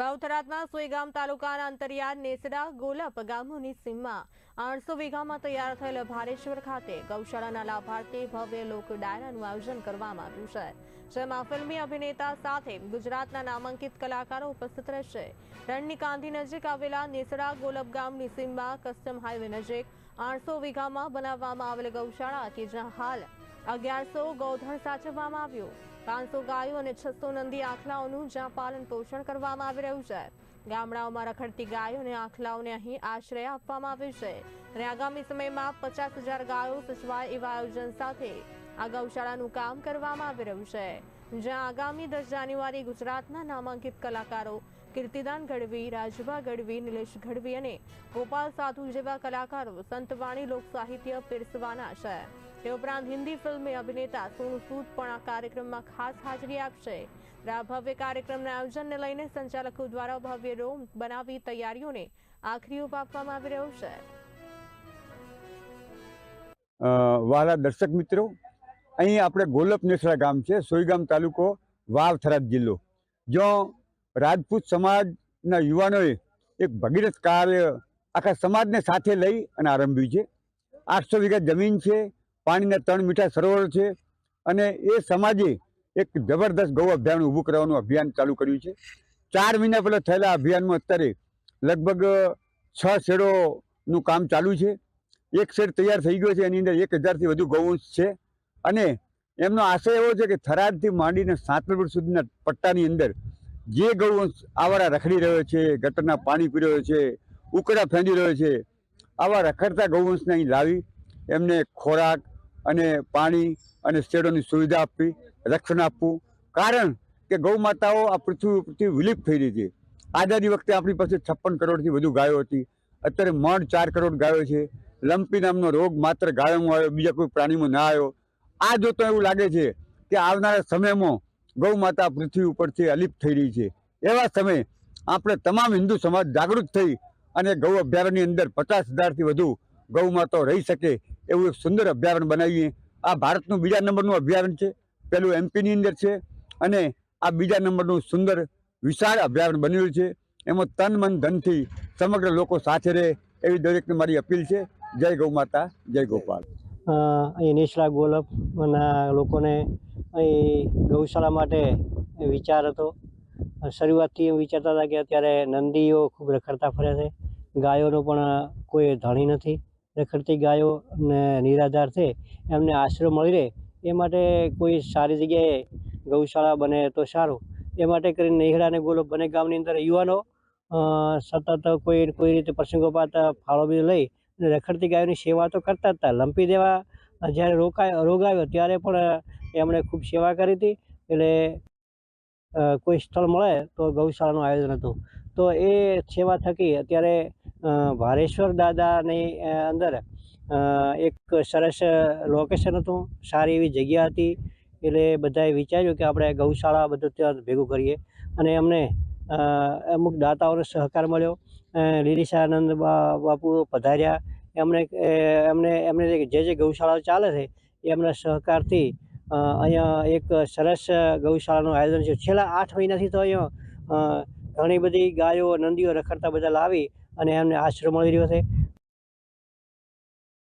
વાવથરાતના સોયગામ તાલુકાના અંતરિયાળ નેસડા ગોલપ ગામોની સીમમાં આઠસો વીઘામાં તૈયાર થયેલ ભારેશ્વર ખાતે ગૌશાળાના લાભાર્થી ભવ્ય લોક ડાયરાનું આયોજન કરવામાં આવ્યું છે, જેમાં ફિલ્મી અભિનેતા સાથે ગુજરાતના નામાંકિત કલાકારો ઉપસ્થિત રહેશે. રણની કાંધી નજીક આવેલા નેસડા ગોલપ ગામની સીમમાં કસ્ટમ હાઈવે નજીક આઠસો વીઘામાં બનાવવામાં આવેલ ગૌશાળા કે જ્યાં હાલ અગિયારસો ગૌધન સાચવવામાં આવ્યું. પાંચસો ગાયો અને છસો નંદી આખલાઓનું જ્યાં પાલન પોષણ કરવામાં આવી રહ્યું છે. ગામડાઓમાં રખડતી ગાયો અને આખલાઓને અહીં આશ્રય આપવામાં આવ્યો છે. અને આગામી સમયમાં પચાસ હજાર ગાયો સચવાય એવા આયોજન સાથે આ ગૌશાળાનું કામ કરવામાં આવી રહ્યું છે. જ્યાં આગામી દસ જાન્યુઆરી ગુજરાતના નામાંકિત કલાકારો કીર્તિદાન ગઢવી, રાજભા ગઢવી, નિલેશ ગઢવી અને ગોપાલ સાધુ જેવા કલાકારો સંતવાણી લોક સાહિત્ય પીરસવાના છે. તે ઉપરાંત હિન્દી ફિલ્મી અભિનેતા સોનુ સૂદ પણ આ કાર્યક્રમમાં ખાસ હાજરી આપશે. ભવ્ય કાર્યક્રમના આયોજનને લઈને સંચાલકો દ્વારા ભવ્ય રોમ બનાવી તૈયારીઓને આખરી ઓપ આપવામાં આવી રહ્યો છે. અ, વહાલા દર્શક મિત્રો અહીં આપણે ગોલપ નેસડા ગામ છે સોઈગામ તાલુકો વાવ થરાદ જિલ્લો. જો રાજપૂત સમાજના યુવાનોએ એક ભગીરથ કાર્ય આખા સમાજને સાથે લઈ અને આરંભ્યું છે. આઠસો વીઘા જમીન છે પાણીના ત્રણ મીઠા સરોવર છે અને એ સમાજે એક જબરદસ્ત ગૌ અભિયાન ઊભું કરવાનું અભિયાન ચાલુ કર્યું છે. ચાર મહિના પહેલાં થયેલા અભિયાનમાં અત્યારે લગભગ છ શેડોનું કામ ચાલુ છે. એક શેડ તૈયાર થઈ ગયો છે, એની અંદર એક હજારથી વધુ ગૌવંશ છે. અને એમનો આશય એવો છે કે થરાદથી માંડીને સાંતલપુર સુધીના પટ્ટાની અંદર જે ગૌવંશ આવારા રખડી રહ્યો છે, ગટરના પાણી પી રહ્યો છે, ઉકળા ફેંદી રહ્યો છે, આવા રખડતા ગૌવંશને અહીં લાવી એમને ખોરાક અને પાણી અને શેડોની સુવિધા આપવી, રક્ષણ આપવું. કારણ કે ગૌ માતાઓ આ પૃથ્વી ઉપરથી વિલુપ્ત થઈ રહી છે. આઝાદી વખતે આપણી પાસે છપ્પન કરોડથી વધુ ગાયો હતી. અત્યારે મણ ચાર કરોડ ગાયો છે. લંપી નામનો રોગ માત્ર ગાયોમાં આવ્યો, બીજા કોઈ પ્રાણીમાં ના આવ્યો. આ જોતો એવું લાગે છે કે આવનારા સમયમાં ગૌ માતા પૃથ્વી ઉપરથી અલિપ્ત થઈ રહી છે. એવા સમયે આપણે તમામ હિન્દુ સમાજ જાગૃત થઈ અને ગૌ અભયારણ્યની અંદર પચાસ હજારથી વધુ ગૌ માતાઓ રહી શકે એવું એક સુંદર અભયારણ્ય બનાવીએ. આ ભારતનું બીજા નંબરનું અભયારણ્ય છે. પેલું એમપીની અંદર છે અને આ બીજા નંબરનું સુંદર વિશાળ અભયારણ્ય બન્યું છે. એમાં તન, મન, ધનથી સમગ્ર લોકો સાથે રહે એવી દરેકને મારી અપીલ છે. જય ગૌ માતા, જય ગોપાલ. અહીં નિષ્ઠા ગોલપના લોકોને અહીં ગૌશાળા માટે વિચાર હતો. શરૂઆતથી એમ વિચારતા હતા કે અત્યારે નંદીઓ ખૂબ રખડતા ફરે છે. ગાયોનો પણ કોઈ ધણી નથી. રખડતી ગાયો ને નિરાધાર છે, એમને આશરો મળી રહે. એ માટે કોઈ સારી જગ્યાએ ગૌશાળા બને તો સારું. એ માટે કરીને નેહડા અને ગોલો બંને ગામની અંદર યુવાનો સતત કોઈ કોઈ રીતે પ્રસંગોપાત ફાળો બી લઈ અને રખડતી ગાયોની સેવા તો કરતા હતા. લંપી દેવા જ્યારે રોકાય, રોગ આવ્યો ત્યારે પણ એમણે ખૂબ સેવા કરી હતી. એટલે કોઈ સ્થળ મળે તો ગૌશાળાનું આયોજન હતું. તો એ સેવા થકી અત્યારે ભારેશ્વર દાદાની અંદર એક સરસ લોકેશન હતું. સારી એવી જગ્યા હતી. એટલે બધાએ વિચાર્યું કે આપણે ગૌશાળા બધું ત્યાં ભેગું કરીએ. અને એમને અમુક દાતાઓનો સહકાર મળ્યો. લીલીશાનંદ બાપુ પધાર્યા. એમણે એ, એમને એમને જે જે ગૌશાળાઓ ચાલે છે એમના સહકારથી અહીંયા એક સરસ ગૌશાળાનું આયોજન છે. છેલ્લા આઠ મહિનાથી તો અહીંયા ઘણી બધી ગાયો નંદીઓ રખડતા બધા લાવી અને એમને આશરો મળી રહ્યો છે.